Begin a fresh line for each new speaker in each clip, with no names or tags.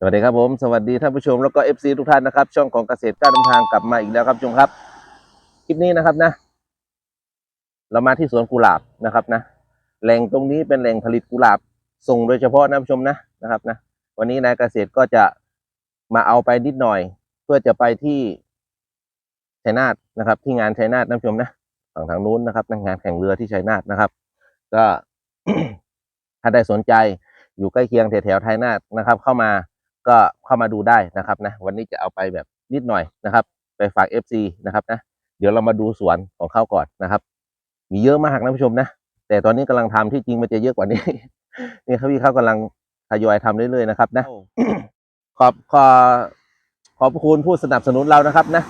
สวัสดีครับผมสวัสดีท่านผู้ชมแล้วก็ FC ทุกท่านนะครับ ช่องของเกษตรก้าวเดินทางกลับมาอีกแล้วครับผู้ชมครับคลิปนี้นะครับนะ เรามาที่สวนกุหลาบนะครับนะแหล่งตรงนี้เป็นแหล่งผลิตกุหลาบส่งโดยเฉพาะนะผู้ชมนะนะครับนะ วันนี้นายเกษตรก็จะมาเอาไปนิดหน่อย เพื่อจะไปที่ชัยนาทนะครับ ที่งานชัยนาทนะผู้ชมนะฝั่งทางนู้นนะครับงานแข่งเรือที่ชัยนาทนะครับ ก็ถ้าได้สนใจอยู่ใกล้เคียงแถวๆไทยนาทนะครับ เข้ามา ก็เข้ามาดูได้นะครับนะวันนี้จะเอาไปแบบนิดหน่อยนะครับ ไปฝาก FC นะครับนะเดี๋ยวเรามาดูสวนของเขาก่อนนะครับ มีเยอะมากนะผู้ชมนะ แต่ตอนนี้กำลังทำที่จริงมันจะเยอะกว่านี้ นี่ครับพี่เขากำลังทยอยทำเรื่อยๆนะครับ นะ ขอบขอขอบพระคุณผู้สนับสนุนเรานะครับนะ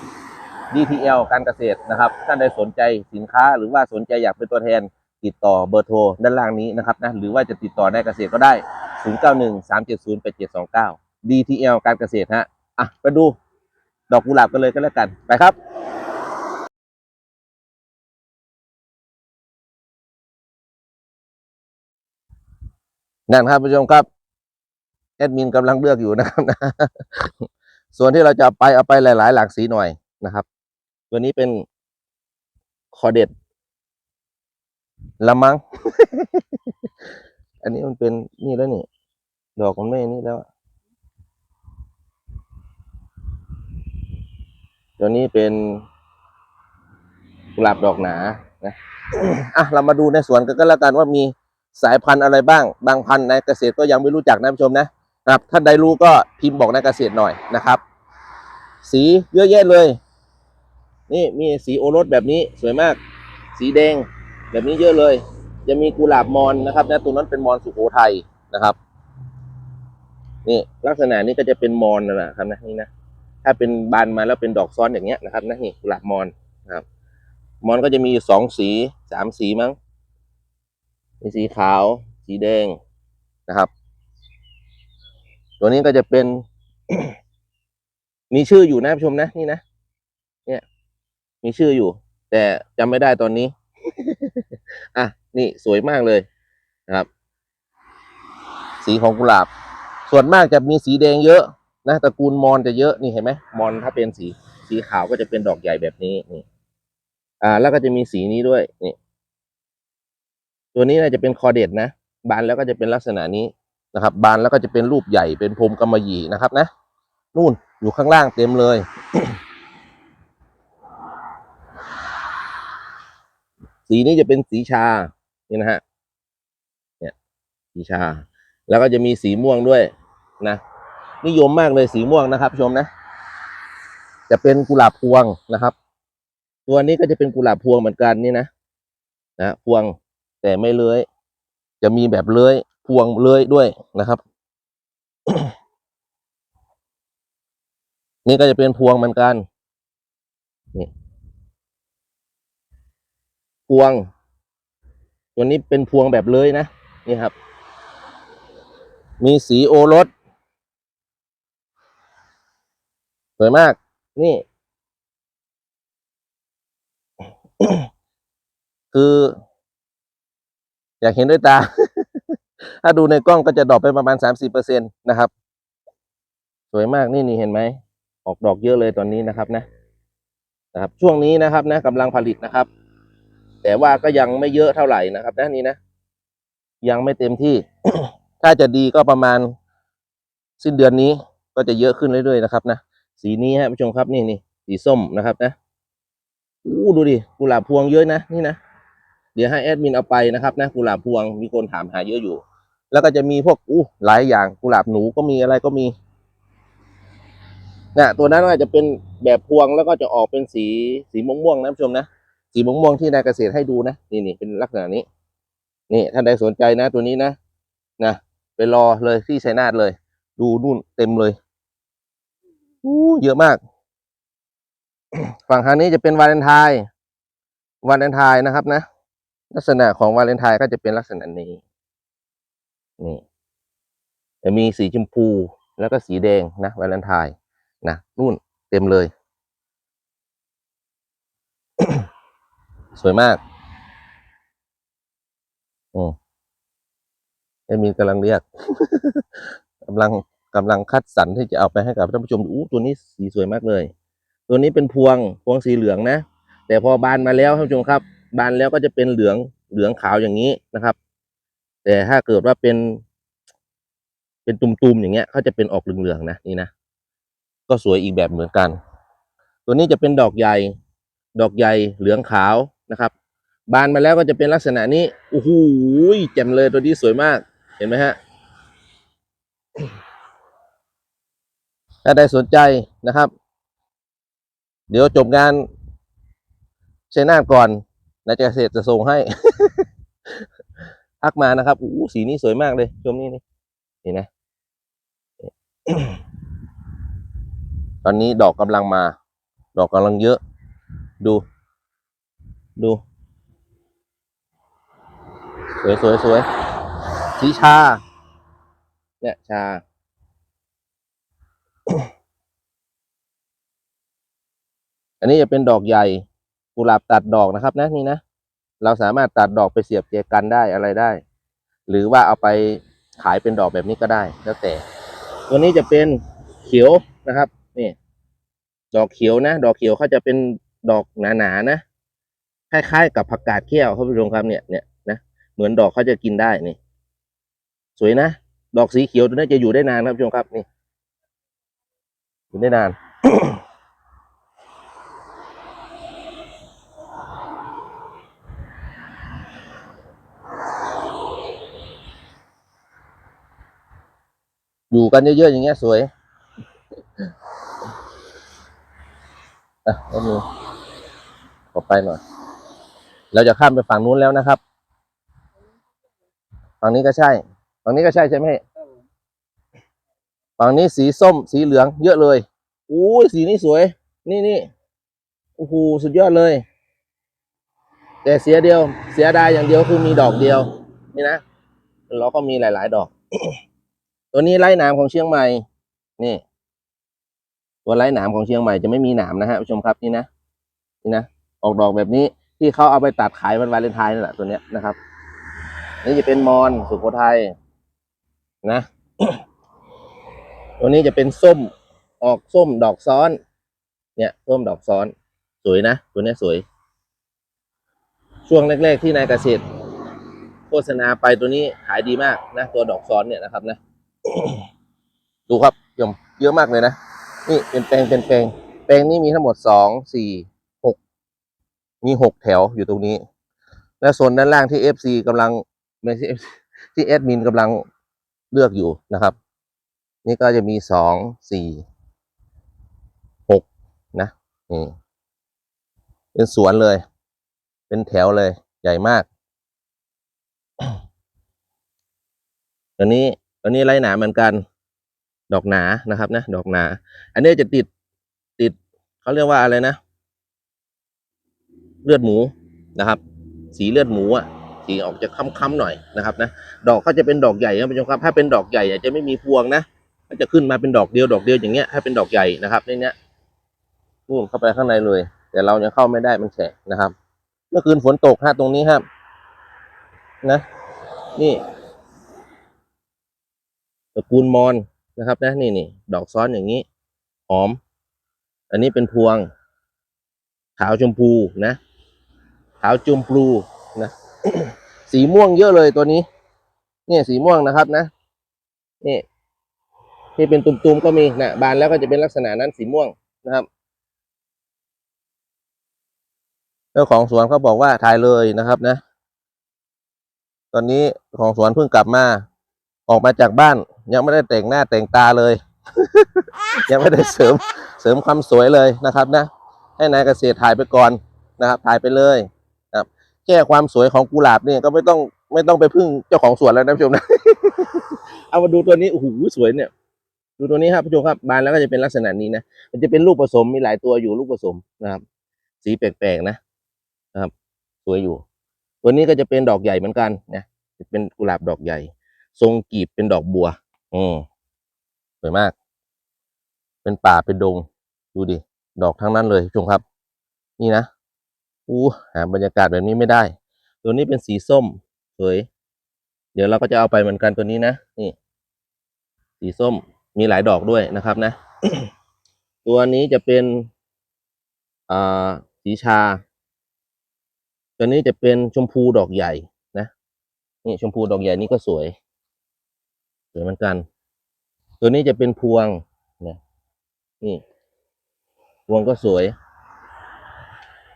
DTL การเกษตรนะครับท่านใดสนใจสินค้า หรือว่าสนใจอยากเป็นตัวแทนติดต่อเบอร์โทรด้านล่างนี้นะครับนะหรือว่าจะติดต่อได้เกษตรก็ได้ 091 370 8729 DTL การเกษตรฮะอะไปดูดอกกุหลาบกันเลยก็แล้วกันไปครับนั่นครับผู้ชมครับแอดมินกำลังเลือกอยู่นะครับนะส่วนที่เราจะเอาไปเอาไปหลาย ๆ หลากสีหน่อยนะครับ ตัวนี้เป็นคอเด็ดละมัง อันนี้มันเป็นนี่แล้วนี่ ดอกมันไม่นี่แล้วอะ ตัวนี้เป็นกุหลาบดอกหนานะอะเรามาดูในสวนกันก็แล้วกันว่ามีสายพันธุ์อะไรบ้าง บางพันธุ์ในเกษตรก็ยังไม่รู้จักนะผู้ชมนะครับท่านใดรู้ก็พิมพ์บอกในเกษตรหน่อยนะครับ สีเยอะแยะเลย นี่มีสีโอรสแบบนี้สวยมาก สีแดงแบบนี้เยอะเลย จะมีกุหลาบมอนนะครับนะตัวนั้นเป็นมอนสุโขทัยนะครับ นี่ลักษณะนี้ก็จะเป็นมอนนั่นแหละครับนะนี่นะ ถ้าเป็นบานมาแล้วเป็นดอกซ้อนอย่างเงี้ยนะครับนะนี่กุหลาบมอนนะครับ มอนก็จะมีสองสีสามสีมั้งมีสีขาว สีแดงนะครับ ตัวนี้ก็จะเป็น มีชื่ออยู่นะผู้ชมนะนี่นะเนี่ยมีชื่ออยู่ แต่จำไม่ได้ตอนนี้ อะนี่สวยมากเลยนะครับ สีของกุหลาบ ส่วนมากจะมีสีแดงเยอะ นะตระกูลมอนจะเยอะนี่เห็นไหมมอนถ้าเป็นสีสีขาวก็จะเป็นดอกใหญ่แบบนี้นี่ อ่า แล้วก็จะมีสีนี้ด้วยนี่ ตัวนี้น่าจะเป็นคอเด็ดนะบานแล้วก็จะเป็นลักษณะนี้นะครับ บานแล้วก็จะเป็นรูปใหญ่เป็นพรมกำมะหยี่นะครับ นะนู่นอยู่ข้างล่างเต็มเลย สีนี้จะเป็นสีชานี่นะฮะเนี่ยสีชา แล้วก็จะมีสีม่วงด้วยนะ นิยมมากเลยสีม่วงนะครับชมนะ จะเป็นกุหลาบพวงนะครับ ตัวนี้ก็จะเป็นกุหลาบพวงเหมือนกันนี่นะนะพวงแต่ไม่เลื้อย จะมีแบบเลื้อยพวงเลื้อยด้วยนะครับ นี่ก็จะเป็นพวงเหมือนกันนี่พวง ตัวนี้เป็นพวงแบบเลื้อยนะนี่ครับ มีสีโอรส สวยมาก นี่ คือ อยากเห็นด้วยตา ถ้าดูในกล้องก็จะดอกไปประมาณสามสิบเปอร์เซ็นตนะครับ สวยมากนี่นี่เห็นไหม ออกดอกเยอะเลยตอนนี้นะครับ นะ นะครับ ช่วงนี้นะครับ นะกำลังผลิตนะครับ แต่ว่าก็ยังไม่เยอะเท่าไหร่นะครับ นะนี่นะ ยังไม่เต็มที่ ถ้าจะดีก็ประมาณสิ้นเดือนนี้ก็จะเยอะขึ้นเรื่อยๆนะครับนะ สีนี้ฮะผู้ชมครับนี่นี่สีส้มนะครับนะอู้ดูดิกุหลาบพวงเยอะนะนี่นะเดี๋ยวให้แอดมินเอาไปนะครับนะกุหลาบพวงมีคนถามหาเยอะอยู่ แล้วก็จะมีพวกอู้หลายอย่างกุหลาบหนูก็มีอะไรก็มีนะตัวนั้นก็จจะเป็นแบบพวงแล้วก็จะออกเป็นสีสีม่วงๆนะผู้ชมนะสีม่วงๆที่นายเกษตรให้ดูนะนี่นี่เป็นลักษณะนี้ นี่ท่านใดสนใจนะ ตัวนี้นะนะไปรอเลยที่ชัยนาทเลย ดูนู่นเต็มเลย อู้เยอะมาก ฝั่งทางนี้จะเป็นวาเลนไทน์วาเลนไทน์นะครับ นะ ลักษณะของวาเลนไทน์ก็จะเป็นลักษณะนี้ นี่จะมีสีชมพูแล้วก็สีแดงนะวาเลนไทน์นะนู่นเต็มเลย สวยมากอืมเอมีกำลังเรียกกำลัง กำลังคัดสรรที่จะเอาไปให้กับท่านผู้ชมดูอู้ตัวนี้สีสวยมากเลย ตัวนี้เป็นพวงพวงสีเหลืองนะ แต่พอบานมาแล้วท่านผู้ชมครับ บานแล้วก็จะเป็นเหลืองเหลืองขาวอย่างนี้นะครับ แต่ถ้าเกิดว่าเป็น เป็นตุ่มๆอย่างเงี้ยเขาจะเป็นออกเหลืองๆนะนี่นะก็สวยอีกแบบเหมือนกัน ตัวนี้จะเป็นดอกใหญ่ ดอกใหญ่เหลืองขาวนะครับ บานมาแล้วก็จะเป็นลักษณะนี้โอ้โหแจ่มเลยตัวนี้สวยมากเห็นไหมฮะ ถ้าใดสนใจนะครับ เดี๋ยวจบงานเชนาทก่อนนายเกษตรจะส่งให้ทักมานะครับอู้สีนี้สวยมากเลยชมนี่นี่นี่นะ ตอนนี้ดอกกำลังมา ดอกกำลังเยอะ ดู ดู สวยสวยสวยสีชา เนี่ยชา อันนี้จะเป็นดอกใหญ่กุหลาบตัดดอกนะครับนะนี่นะ เราสามารถตัดดอกไปเสียบเจกันได้อะไรได้ หรือว่าเอาไปขายเป็นดอกแบบนี้ก็ได้แล้วแต่ ตัวนี้จะเป็นเขียวนะครับนี่ดอกเขียวนะ ดอกเขียวเขาจะเป็นดอกหนาๆนะคล้ายๆ กับผักกาดแก้วท่านผู้ชมครับเนี่ยเนี่ยนะเหมือนดอกเขาจะกินได้นี่ สวยนะดอกสีเขียวตัวนี้จะอยู่ได้นานครับผู้ชมครับนี่อยู่ได้นาน อยู่กันเยอะๆอย่างเงี้ยสวยอะเอามือขอไปหน่อย เราจะข้ามไปฝั่งนู้นแล้วนะครับ ฝั่งนี้ก็ใช่ ฝั่งนี้ก็ใช่ใช่ไหมฝั่งนี้สีส้มสีเหลือง เยอะเลยอู้ยสีนี้สวย นี่นี่โอ้โหสุดยอดเลย แต่เสียเดียว เสียดายอย่างเดียวคือมีดอกเดียว นี่นะ เราก็มีหลาย ๆ ดอก ตัวนี้ไล่หนามของเชียงใหม่ นี่ ตัวไล่หนามของเชียงใหม่จะไม่มีหนามนะฮะผู้ชมครับนี่นะนี่นะออกดอกแบบนี้ที่เขาเอาไปตัดขายวันวาเลนไทน์นั่นแหละตัวเนี้ยนะครับ นี่จะเป็นมอนสุโขทัยนะตัวนี้จะเป็นส้มออกส้มดอกซ้อน เนี่ยส้มดอกซ้อน สวยนะตัวเนี้ยสวย ช่วงแรกๆที่นายเกษตรโฆษณาไปตัวนี้ขายดีมากนะตัวดอกซ้อนเนี่ยนะครับนะ ดูครับยมเยอะมากเลยนะ นี่เป็นแปลงเป็นแปลง แปลงนี้มีทั้งหมดสองสี่หกมีหกแถวอยู่ตรงนี้ และโซนด้านล่างที่เอฟซีกำลังไม่ใช่ที่แอดมินกำลังเลือกอยู่นะครับ นี่ก็จะมีสองสี่หกนะนี่เป็นสวนเลย เป็นแถวเลยใหญ่มากตัวนี้ ตัวนี้ไล่หนาเหมือนกัน ดอกหนานะครับนะดอกหนา อันนี้จะติดติดเขาเรียกว่าอะไรนะ เลือดหมูนะครับ สีเลือดหมูอะสีออกจะค้ำๆหน่อยนะครับนะดอกเขาจะเป็นดอกใหญ่นะผู้ชมครับถ้าเป็นดอกใหญ่จจะไม่มีพวงนะก็จะขึ้นมาเป็นดอกเดียวดอกเดียวอย่างเงี้ยถ้าเป็นดอกใหญ่นะครับในเนี้ยนู่นเข้าไปข้างในเลย แต่เรายังเข้าไม่ได้มันแฉะนะครับ เมื่อคืนฝนตกฮะตรงนี้ครับ นะ นี่ ตระกูลมอนนะครับนะนี่นี่ดอกซ้อนอย่างนี้หอม อันนี้เป็นพวง ขาวชมพูนะขาวจุมพลูนะสีม่วงเยอะเลยตัวนี้ เนี่ยสีม่วงนะครับนะนี่ที่เป็นตุ่มๆก็มีนะบานแล้วก็จะเป็นลักษณะนั้นสีม่วงนะครับเจ้าของสวนเขาบอกว่าถ่ายเลยนะครับนะ ตอนนี้ของสวนเพิ่งกลับมา ออกมาจากบ้าน ยังไม่ได้แต่งหน้าแต่งตาเลย ยังไม่ได้เสริมเสริมความสวยเลยนะครับนะ ให้นายเกษตรถ่ายไปก่อนนะครับ ถ่ายไปเลยนะครับแค่ความสวยของกุหลาบเนี่ยก็ไม่ต้องไม่ต้องไปพึ่งเจ้าของสวนแล้วนะผู้ชมนะเอามาดูตัวนี้โอ้โหสวยเนี่ย ดูตัวนี้ครับผู้ชมครับบานแล้วก็จะเป็นลักษณะนี้นะมันจะเป็นลูกผสมมีหลายตัวอยู่ลูกผสมนะครับ สีแปลกๆนะนะครับ สวยอยู่ ตัวนี้ก็จะเป็นดอกใหญ่เหมือนกันนะจะเป็นกุหลาบดอกใหญ่ ทรงกีบเป็นดอกบัว อืมสวยมาก เป็นป่าเป็นดง ดูดิ ดอกทั้งนั้นเลยชมครับ นี่นะ อู้หาบรรยากาศแบบนี้ไม่ได้ ตัวนี้เป็นสีส้มสวย เดี๋ยวเราก็จะเอาไปเหมือนกันตัวนี้นะ นี่ สีส้ม มีหลายดอกด้วยนะครับ นะ ตัวนี้จะเป็น อ่า สีชา ตัวนี้จะเป็นชมพูดอกใหญ่นะ นี่ชมพูดอกใหญ่นี่ก็สวย วยเหมือนกัน ตัวนี้จะเป็นพวงนะนี่ พวงก็สวย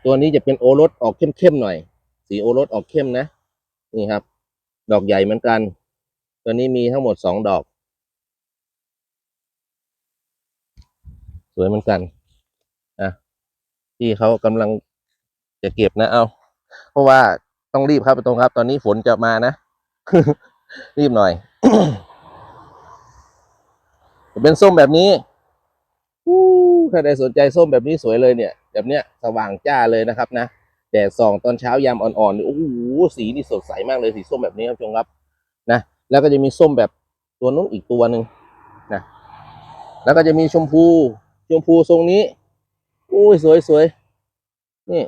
ตัวนี้จะเป็นโอรสออกเข้มๆหน่อย สีโอรสออกเข้มนะ นี่ครับ ดอกใหญ่เหมือนกัน ตัวนี้มีทั้งหมดสองดอก สวยเหมือนกันอะที่เขากำลังจะเก็บนะเอาเพราะว่าต้องรีบครับตรงครับ ตอนนี้ฝนจะมานะ รีบหน่อย เป็นส้มแบบนี้ถ้าใครสนใจส้มแบบนี้สวยเลยเนี่ย แบบเนี้ยสว่างจ้าเลยนะครับนะแดดส่องตอนเช้ายามอ่อนๆนี่โอ้โหสีนี่สดใสมากเลยสีส้มแบบนี้ครับชมครับนะแล้วก็จะมีส้มแบบตัวนู้นอีกตัวหนึ่งนะแล้วก็จะมีชมพูชมพูทรงนี้อุ้ยสวยสวยนี่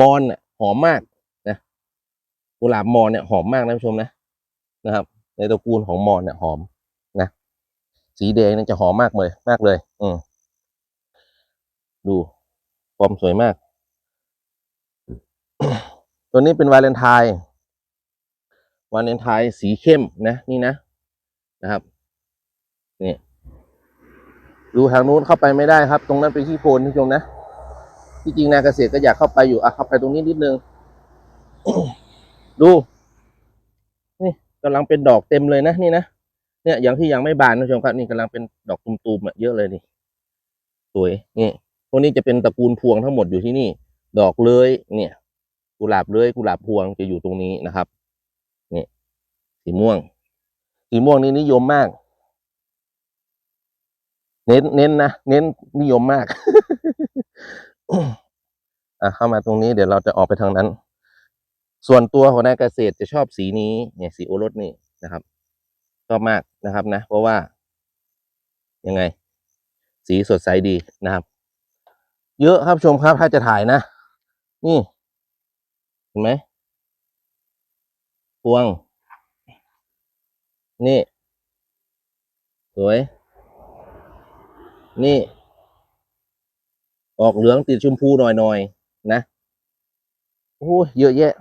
มอนเนี่ยหอมมากนะกุหลาบมอนเนี่ยหอมมากนะผู้ชมนะนะครับ ในตระกูลของมอนเนี่ยหอมนะสีแดงเนี่ยจะหอมมากเลย มากเลย อืมดูฟอร์มสวยมาก ตัวนี้เป็นวาเลนไทน์วาเลนไทน์สีเข้มนะ นี่นะนะครับนี่ดูทางนู้นเข้าไปไม่ได้ครับ ตรงนั้นเป็นขี้โคลนท่านชมนะที่จริงนาเกษตรก็อยากเข้าไปอยู่อะเข้าไปตรงนี้นิดนึง ดู กำลังเป็นดอกเต็มเลยนะนี่นะเนี่ยอย่างที่ยังไม่บานนะผู้ชมครับนี่กำลังเป็นดอกตุมๆอะเยอะเลยนี่สวยนี่พวกนี้จะเป็นตระกูลพวงทั้งหมดอยู่ที่นี่ ดอกเลยเนี่ย กุหลาบเลยกุหลาบพวงจะอยู่ตรงนี้นะครับนี่สีม่วง สีม่วงนี่นิยมมาก เน้นเน้นนะเน้นนิยมมากอะเข้ามาตรงนี้เดี๋ยวเราจะออกไปทางนั้น ส่วนตัวของนายเกษตรจะชอบสีนี้เนี่ยสีโอรสนี่นะครับชอบมากนะครับนะ เพราะว่า ยังไง สีสดใสดีนะครับ เยอะครับชมครับถ้าจะถ่ายนะ นี่ เห็นไหมพวง นี่ สวย นี่ ออกเหลืองติดชมพูหน่อยๆนะโอ้ยเยอะแยะ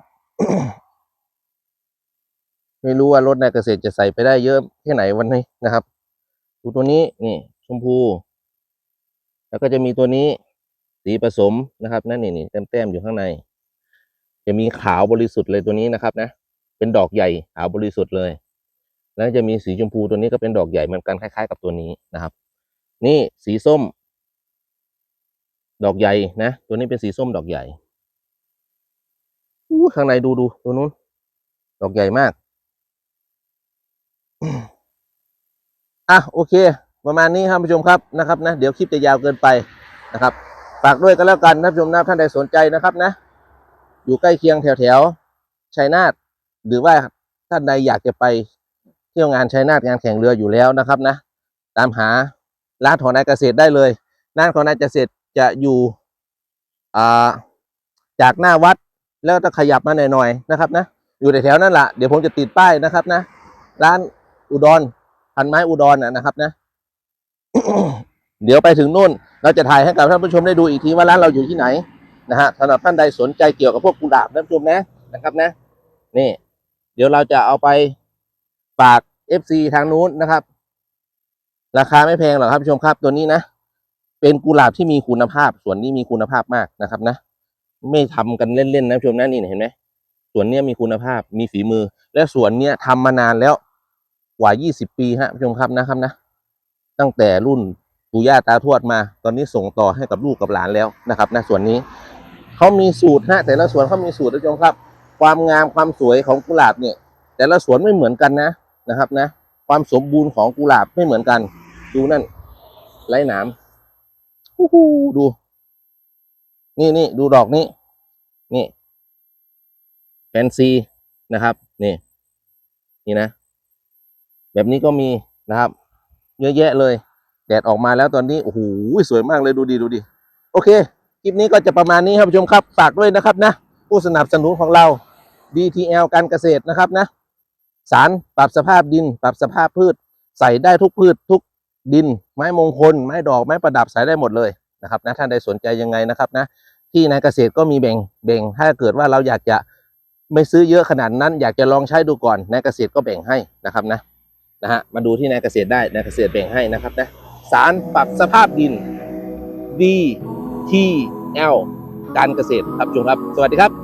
ไม่รู้ว่ารถนายเกษตรจะใส่ไปได้เยอะแค่ไหนวันนี้นะครับ ดูตัวนี้นี่ชมพู แล้วก็จะมีตัวนี้สีผสมนะครับ นั่นนี่นี่แต้มๆอยู่ข้างใน จะมีขาวบริสุทธิ์เลยตัวนี้นะครับ นะ เป็นดอกใหญ่ขาวบริสุทธิ์เลย แล้วจะมีสีชมพูตัวนี้ก็เป็นดอกใหญ่เหมือนกันคล้ายๆ กับตัวนี้นะครับ นี่สีส้ม ดอกใหญ่นะ ตัวนี้เป็นสีส้มดอกใหญ่ อู้ข้างในดูดูตัวนู้น ดอกใหญ่มาก อะโอเค ประมาณนี้ครับผู้ชมครับนะครับนะ เดี๋ยวคลิปจะยาวเกินไปนะครับ ฝากด้วยกันแล้วกันท่านผู้ชมนะท่านใดสนใจนะครับนะ อยู่ใกล้เคียงแถวแถวชัยนาทหรือว่าท่านใดอยากจะไปเที่ยวงานชัยนาทงานแข่งเรืออยู่แล้วนะครับนะ ตามหาร้านของนายเกษตรได้เลยร้านของนายเกษตรจะอยู่อ่าจากหน้าวัด แล้วก็ขยับมาหน่อยๆนะครับนะอยู่แถวๆนั่นแหละเดี๋ยวผมจะติดป้ายนะครับนะ ร้านอุดรพันไม้อุดรนะนะครับนะ เดี๋ยวไปถึงนู่น เราจะถ่ายให้กับท่านผู้ชมได้ดูอีกทีว่าร้านเราอยู่ที่ไหนนะฮะสำหรับท่านใดสนใจเกี่ยวกับพวกกุหลาบท่านผู้ชมนะนะครับนะ นี่ เดี๋ยวเราจะเอาไปฝาก FC ทางนู้นนะครับ ราคาไม่แพงหรอกครับผู้ชมครับตัวนี้นะ เป็นกุหลาบที่มีคุณภาพส่วนนี้มีคุณภาพมากนะครับนะ ไม่ทำกันเล่นๆนะชมนะนี่เห็นไหมสวนเนี้ยมีคุณภาพมีฝีมือ และสวนเนี้ยทำมานานแล้วกว่า 20 ปีฮะชมครับนะครับนะ ตั้งแต่รุ่นปู่ย่าตาทวดมา ตอนนี้ส่งต่อให้กับลูกกับหลานแล้วนะครับนะส่วนนี้เขามีสูตรฮะแต่ละสวนเขามีสูตรนะชมครับ ความงามความสวยของกุหลาบเนี่ย แต่ละสวนไม่เหมือนกันนะนะครับนะ ความสมบูรณ์ของกุหลาบไม่เหมือนกัน ดูนั่นไร้หนามดู นี่นี่ดูดอกนี้ นี่แฟนซีนะครับ นี่ นี่นะ แบบนี้ก็มีนะครับ เยอะแยะเลย แดดออกมาแล้วตอนนี้ โอ้โห สวยมากเลยดูดีดูดี โอเค คลิปนี้ก็จะประมาณนี้ครับผู้ชมครับ ฝากด้วยนะครับนะ ผู้สนับสนุนของเรา DTL การเกษตรนะครับนะ สารปรับสภาพดิน ปรับสภาพพืช ใส่ได้ทุกพืช ทุกดิน ไม้มงคล ไม้ดอก ไม้ประดับ ใส่ได้หมดเลย นะครับนะท่านใดสนใจยังไงนะครับนะที่นายเกษตรก็มีแบ่งแบ่งถ้าเกิดว่าเราอยากจะไม่ซื้อเยอะขนาดนั้น อยากจะลองใช้ดูก่อนนายเกษตรก็แบ่งให้นะครับนะนะฮะมาดูที่นายเกษตรได้นายเกษตรแบ่งให้นะครับนะสารปรับสภาพดิน D T L การเกษตรครับจุงครับ สวัสดีครับ